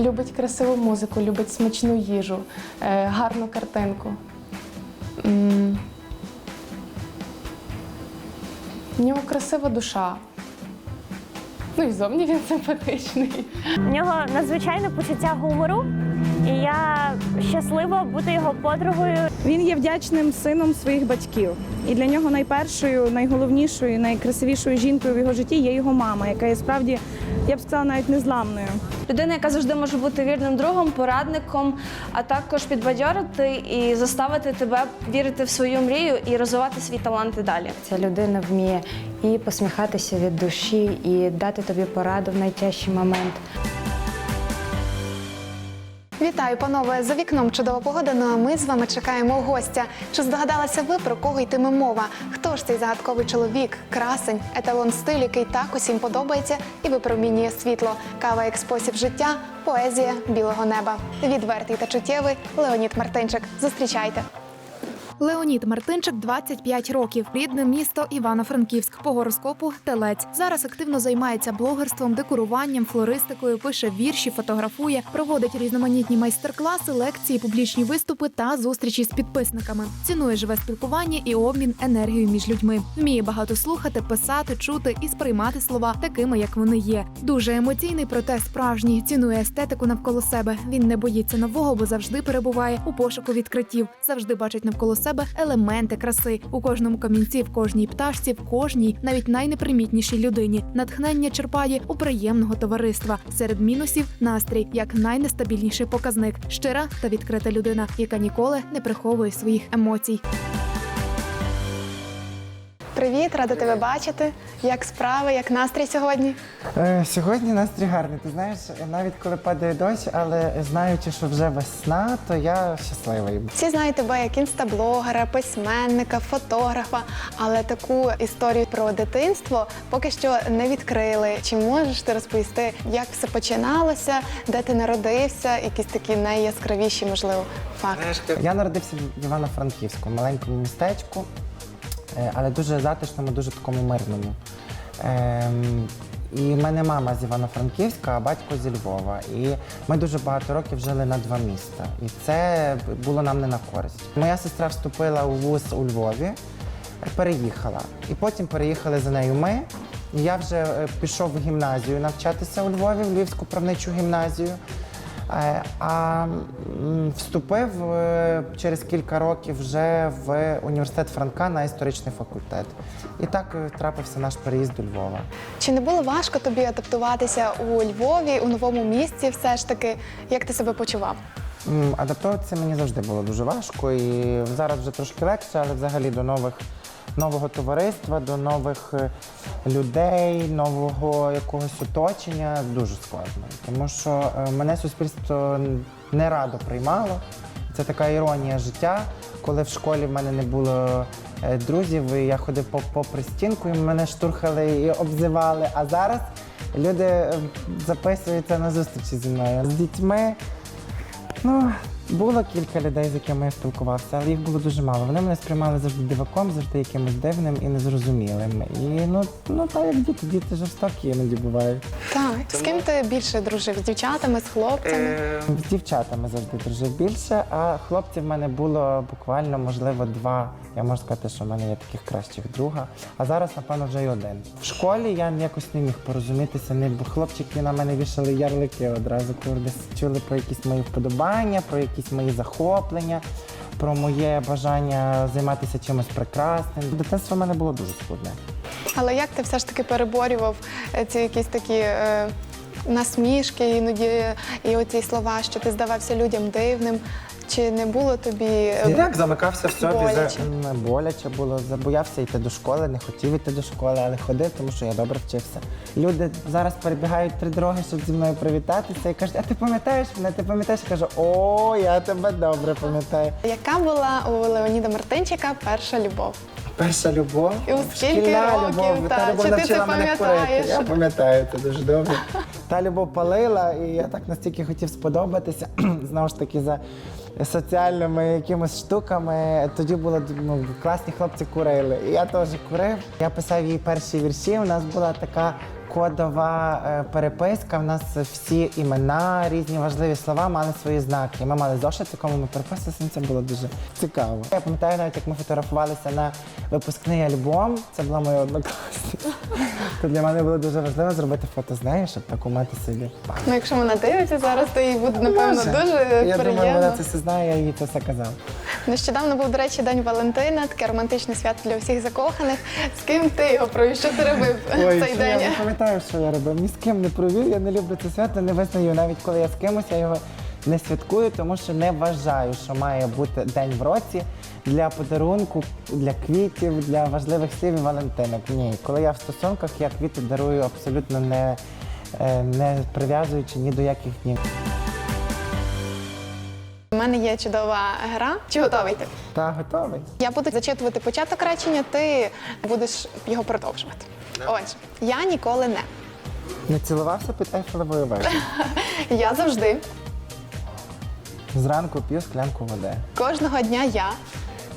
Любить красиву музику, любить смачну їжу, е, гарну картинку. В нього красива душа. Ну і зовні він симпатичний. У нього надзвичайне почуття гумору, і я щаслива бути його подругою. Він є вдячним сином своїх батьків. І для нього найпершою, найголовнішою, найкрасивішою жінкою в його житті є його мама, яка є справді, я б сказала, навіть незламною. Людина, яка завжди може бути вірним другом, порадником, а також підбадьорити і заставити тебе вірити в свою мрію і розвивати свій талант і далі. Ця людина вміє і посміхатися від душі, і дати тобі пораду в найтяжчий момент. Вітаю, панове! За вікном чудова погода. Ну а ми з вами чекаємо гостя. Чи здогадалися ви про кого йтиме мова? Хто ж цей загадковий чоловік, красень, еталон стиль, який так усім подобається і випромінює світло? Кава як спосіб життя, поезія білого неба. Відвертий та чуттєвий Леонід Мартинчик. Зустрічайте. Леонід Мартинчик 25 років. Рідне місто Івано-Франківськ. По гороскопу телець. Зараз активно займається блогерством, декоруванням, флористикою, пише вірші, фотографує, проводить різноманітні майстер-класи, лекції, публічні виступи та зустрічі з підписниками. Цінує живе спілкування і обмін енергією між людьми. Вміє багато слухати, писати, чути і сприймати слова такими, як вони є. Дуже емоційний, проте справжній. Цінує естетику навколо себе. Він не боїться нового, бо завжди перебуває у пошуку відкриттів. Завжди бачить навколо себе елементи краси у кожному камінці, в кожній пташці, в кожній, навіть найнепримітнішій людині. Натхнення черпає у приємного товариства. Серед мінусів настрій як найнестабільніший показник. Щира та відкрита людина, яка ніколи не приховує своїх емоцій. Привіт, рада тебе бачити. Як справи, як настрій сьогодні? Е, Сьогодні настрій гарний. Ти знаєш, навіть коли падає дощ, але знаючи, що вже весна, то я щасливий. Всі знають тебе як інстаблогера, письменника, фотографа, але таку історію про дитинство поки що не відкрили. Чи можеш ти розповісти, як все починалося, де ти народився, якісь такі найяскравіші, можливо, факти? Я народився в Івано-Франківську, маленькому містечку, але дуже затишному, дуже такому мирному. Ем, І в мене мама з Івано-Франківська, а батько зі Львова. І ми дуже багато років жили на два міста. І це було нам не на користь. Моя сестра вступила у вуз у Львові, переїхала. І потім переїхали за нею ми. І я вже е, пішов в гімназію навчатися у Львові, в Львівську правничу гімназію. Е, А вступив е, через кілька років вже в університет Франка на історичний факультет. І так е, трапився наш переїзд до Львова. Чи не було важко тобі адаптуватися у Львові, у новому місті? Все ж таки, як ти себе почував? Адаптуватися мені завжди було дуже важко, і зараз вже трошки легше, але взагалі до нових. Нового товариства, до нових е, людей, нового якогось оточення дуже складно. Тому що е, мене суспільство не радо приймало. Це така іронія життя, коли в школі в мене не було е, друзів, і я ходив по- попри стінку, і мене штурхали і обзивали. А зараз люди записуються на зустрічі зі мною з дітьми. Ну, було кілька людей, з якими я спілкувався, але їх було дуже мало. Вони мене сприймали завжди диваком, завжди якимось дивним і незрозумілим. І ну, ну так як діти, діти жорстокі іноді бувають. Так, з ким ти більше дружив? З дівчатами, з хлопцями? З дівчатами завжди дружив більше, а хлопців в мене було буквально, можливо, два. Я можу сказати, що в мене є таких кращих друга. А зараз, напевно, вже й один. В школі я якось не міг порозумітися. Не бо хлопчики на мене вішали ярлики одразу, коли десь чули про якісь мої вподобання, про якісь мої захоплення, про моє бажання займатися чимось прекрасним. Дитинство в мене було дуже складне. Але як ти все ж таки переборював е, ці якісь такі е, насмішки, іноді і оці слова, що ти здавався людям дивним? Чи не було тобі е, Як замикався в собі, боляче? М, боляче було, забоявся йти до школи, не хотів йти до школи, але ходив, тому що я добре вчився. Люди зараз перебігають три дороги, щоб зі мною привітатися і кажуть, а ти пам'ятаєш мене? Ти пам'ятаєш? Я кажу, о, я тебе добре пам'ятаю. яка була у Леоніда Мартинчика перша любов? Перша любов, І у скільки шкільна років, любов, та, та любов чи ти навчила це мене пам'ятаєш? курити. Я пам'ятаю це дуже добре. Та любов палила, і я так настільки хотів сподобатися, знову ж таки, за соціальними якимись штуками. Тоді було ну, класні хлопці курили. І я теж курив. Я писав її перші вірші. У нас була така кодова е, переписка. В нас всі імена, різні важливі слова мали свої знаки. Ми мали зошит, якому ми переписувалися, це було дуже цікаво. Я пам'ятаю навіть, як ми фотографувалися на випускний альбом. Це була моя однокласниця. То для мене було дуже важливо зробити фото з нею, щоб таку мати собі. Ну, якщо вона дивиться зараз, то їй буде напевно дуже Я приємно. думаю, вона це все знає, я їй це все казав. Нещодавно був, до речі, День Валентина, таке романтичне свято для всіх закоханих. З ким ти його провів? Що ти робив в цей що день? Я не пам'ятаю, що я робив. Ні з ким не провів, я не люблю це свято, не визнаю. Навіть коли я з кимось, я його не святкую, тому що не вважаю, що має бути день в році для подарунку, для квітів, для важливих слів і валентинок. Ні, коли я в стосунках, я квіти дарую абсолютно не, е, не прив'язуючи ні до яких днів. У мене є чудова гра. Чи готовий ти? Та готовий. Я буду зачитувати початок речення, ти будеш його продовжувати. Отже, я ніколи не. Не цілувався під Ейфелевою вежею. Я завжди. Зранку п'ю склянку води. Кожного дня я.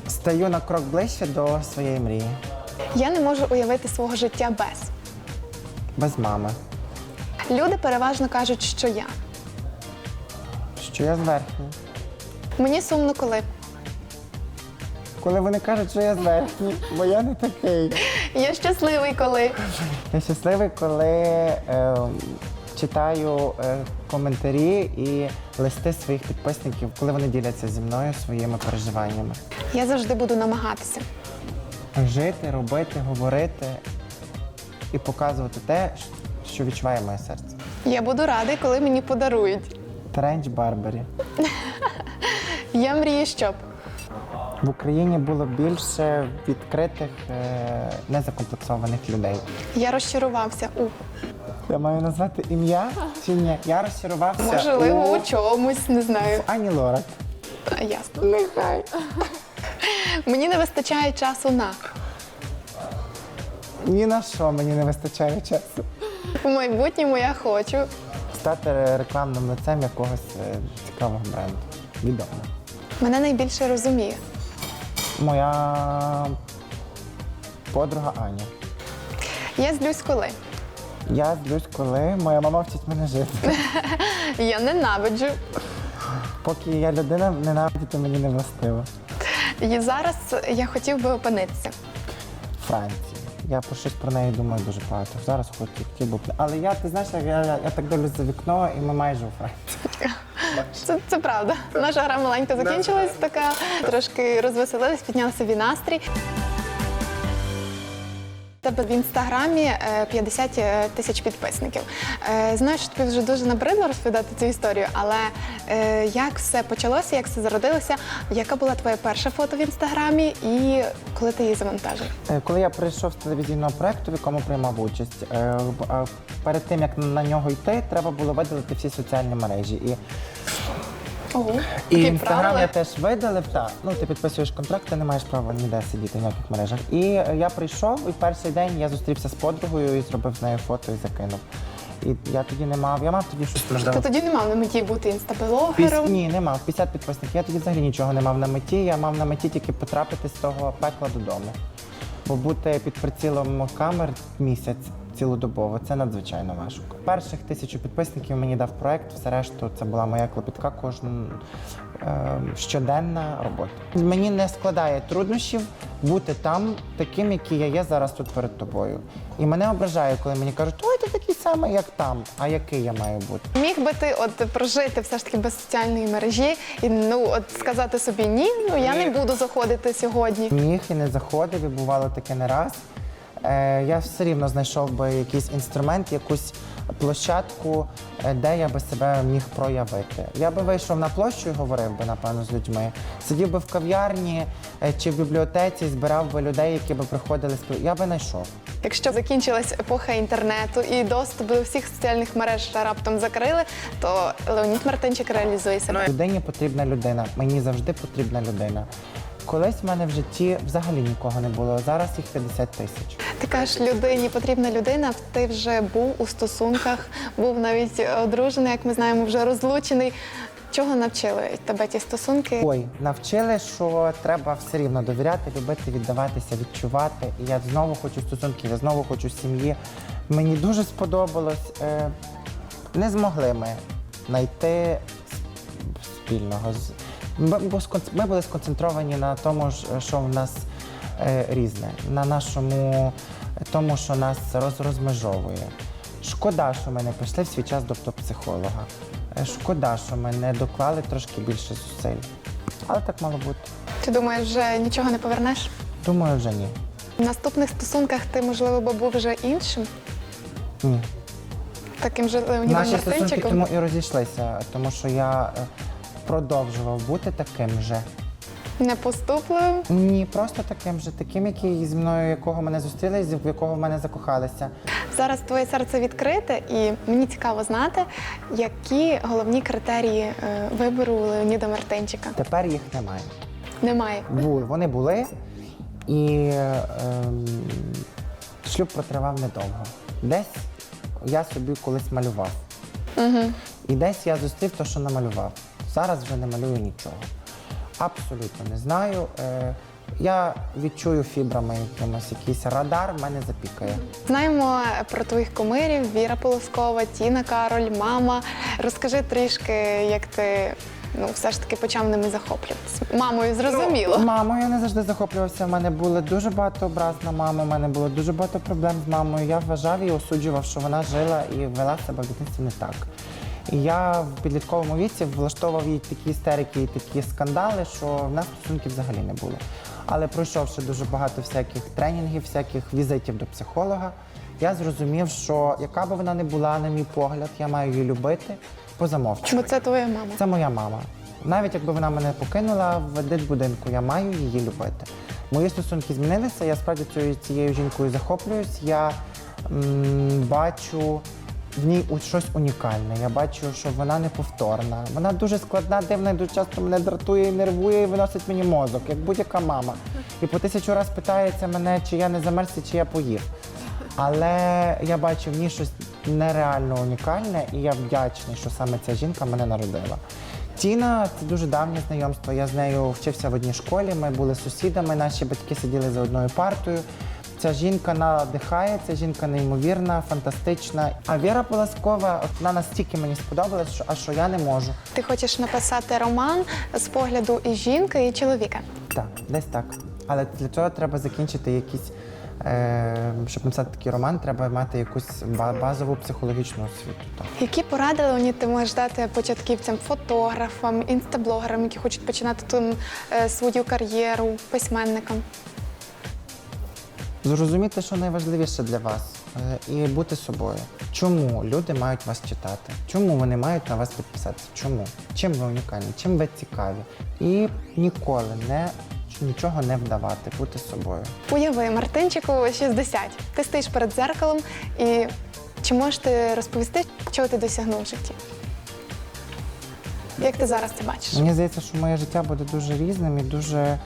Стаю на крок ближче до своєї мрії. Я не можу уявити свого життя без. Без мами. Люди переважно кажуть, що я. Що я зверхній. Мені сумно, коли Коли вони кажуть, що я зверхній, бо я не такий. я щасливий, коли Я щасливий, коли е, читаю е, коментарі і листи своїх підписників, коли вони діляться зі мною своїми переживаннями. я завжди буду намагатися. Жити, робити, говорити і показувати те, що відчуває моє серце. Я буду радий, коли мені подарують. Тренч Барбарі. Я мрію, щоб В Україні було більше відкритих, е, незакомплексованих людей. я розчарувався у Я маю назвати ім'я чи ні? Я розчарувався. можливо у у чомусь, не знаю. Ані Лорак. А, Ясно. Нехай. Мені не вистачає часу на. Ні на що мені не вистачає часу. У майбутньому я хочу. Стати рекламним лицем якогось е, цікавого бренду. Відомо. Мене найбільше розуміє. Моя подруга Аня. Я злюсь, коли. Я злюсь, коли моя мама вчить мене жити. Я ненавиджу. Поки я людина, ненавидіти мені не властиво. І зараз я хотів би опинитися. Франції. Я про щось про неї думаю дуже багато. Зараз хочу хотів би. Але я, ти знаєш, я, я, я так дивлюсь за вікно, і ми майже у Франції. Це, це правда. Наша гра маленька закінчилась, така трошки розвеселилась, підняла собі настрій. Тебе в інстаграмі е, 50 тисяч підписників. Е, Знаю, що тобі вже дуже набридло розповідати цю історію, але е, як все почалося, як все зародилося, яка була твоя перша фото в інстаграмі і коли ти її завантажив? Е, Коли я прийшов з телевізійного проекту, в якому приймав участь, е, перед тим як на нього йти, треба було видалити всі соціальні мережі. І, Ого, і такі інстаграм правила. я теж видалив. Так, ну ти підписуєш контракт, ти не маєш права ніде сидіти в ніяких мережах. І е, я прийшов, і перший день я зустрівся з подругою і зробив з нею фото і закинув. І я тоді не мав, я мав тоді щось Ти можливо. тоді не мав на меті бути Піс... інстаблогером. Ні, не мав. 50 підписників. Я тоді взагалі нічого не мав на меті. Я мав на меті тільки потрапити з того пекла додому. Бо бути під прицілом камер місяць цілодобово це надзвичайно важко. Перших тисячу підписників мені дав проект, все решту це була моя клопітка кожна е, щоденна робота. Мені не складає труднощів бути там, таким, який я є зараз тут перед тобою. І мене ображає, коли мені кажуть, ой, ти такий самий, як там. А який я маю бути? Міг би ти от прожити все ж таки без соціальної мережі і ну от сказати собі ні, ну я не буду заходити сьогодні. Міг і не заходив, і бувало таке не раз. Е, я все рівно знайшов би якийсь інструмент, якусь площадку, е, де я би себе міг проявити. Я би вийшов на площу і говорив би, напевно, з людьми. Сидів би в кав'ярні е, чи в бібліотеці, збирав би людей, які би приходили. Я би знайшов. Якщо закінчилась епоха інтернету і доступ до всіх соціальних мереж раптом закрили, то Леонід Мартинчик реалізує себе. Людині потрібна людина. Мені завжди потрібна людина. Колись в мене в житті взагалі нікого не було. Зараз їх 50 тисяч. Ти кажеш, людині потрібна людина. Ти вже був у стосунках, був навіть одружений, як ми знаємо, вже розлучений. Чого навчили тебе ті стосунки? Ой, навчили, що треба все рівно довіряти, любити, віддаватися, відчувати. І я знову хочу стосунків, я знову хочу сім'ї. Мені дуже сподобалось. Е, не змогли ми знайти спільного. Ми, були сконцентровані на тому, ж, що в нас е, різне, на нашому тому, що нас роз, розмежовує. Шкода, що ми не пішли в свій час до психолога. Е, Шкода, що ми не доклали трошки більше зусиль. Але так мало бути. Ти думаєш, вже нічого не повернеш? Думаю, вже ні. В наступних стосунках ти, можливо, би був вже іншим, Ні. таким же Леонідом Наші стосунки тому і розійшлися, тому що я е, продовжував бути таким же. Не поступливим. Ні, просто таким же, таким, який зі мною, якого мене зустріли, з якого в мене закохалися. Зараз твоє серце відкрите, і мені цікаво знати, які головні критерії е, вибору Леоніда Мартинчика. Тепер їх немає. Немає. Були, вони були, і ем, шлюб протривав недовго. Десь я собі колись малював. Угу. І десь я зустрів те, що намалював. Зараз вже не малюю нічого. Абсолютно не знаю. Е, я відчую фібрами якимось, якийсь радар мене запікає. Знаємо про твоїх кумирів Віра Полоскова, Тіна Кароль, мама. Розкажи трішки, як ти ну, все ж таки почав ними захоплюватися. Мамою зрозуміло. Мамою я не завжди захоплювався. У мене було дуже багато образ на маму, у мене було дуже багато проблем з мамою. Я вважав і осуджував, що вона жила і вела себе в дитинстві не так. І я в підлітковому віці влаштовував їй такі істерики і такі скандали, що в нас стосунків взагалі не було. Але пройшовши дуже багато всяких тренінгів, всяких візитів до психолога, я зрозумів, що яка би вона не була, на мій погляд, я маю її любити по замовчуванню. Бо це твоя мама. Це моя мама. Навіть якби вона мене покинула в дитбудинку, я маю її любити. Мої стосунки змінилися. Я справді цією, цією жінкою захоплююсь. Я м, бачу в ній щось унікальне. Я бачу, що вона неповторна. Вона дуже складна, дивна, і дуже часто мене дратує і нервує, і виносить мені мозок, як будь-яка мама. І по тисячу раз питається мене, чи я не замерз, чи я поїв. Але я бачу в ній щось нереально унікальне, і я вдячний, що саме ця жінка мене народила. Тіна це дуже давнє знайомство. Я з нею вчився в одній школі. Ми були сусідами, наші батьки сиділи за одною партою. Ця жінка надихає, ця жінка неймовірна, фантастична. А Віра Полоскова, от вона настільки мені сподобалась, що а що я не можу. Ти хочеш написати роман з погляду і жінки, і чоловіка. Так, десь так. Але для цього треба закінчити якісь. Е, щоб написати такий роман, треба мати якусь базову психологічну освіту. Так. Які поради, Леонід, ти можеш дати початківцям, фотографам, інстаблогерам, які хочуть починати ту, е, свою кар'єру, письменникам? Зрозуміти, що найважливіше для вас, е, і бути собою. Чому люди мають вас читати? Чому вони мають на вас підписатися? Чому? Чим ви унікальні? Чим ви цікаві? І ніколи не нічого не вдавати, бути собою. Уяви, Мартинчику 60. Ти стоїш перед дзеркалом і чи можеш ти розповісти, чого ти досягнув в житті? Як ти зараз це бачиш? Мені здається, що моє життя буде дуже різним і дуже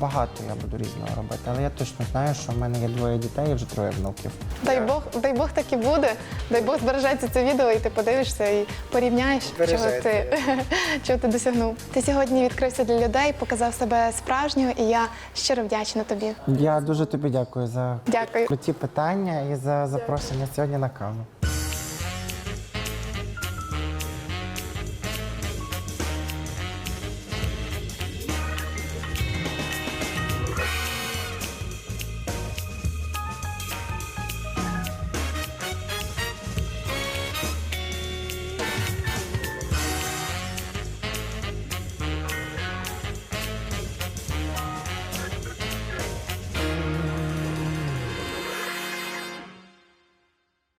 багато я буду різного робити. Але я точно знаю, що в мене є двоє дітей і вже троє внуків. Дай Бог, дай Бог так і буде. Дай Бог збережеться це відео, і ти подивишся і порівняєш, чого ти, чого ти досягнув. Ти сьогодні відкрився для людей, показав себе справжнього, і я щиро вдячна тобі. Я дуже тобі дякую за Дякую. ті питання і за запрошення сьогодні на каву.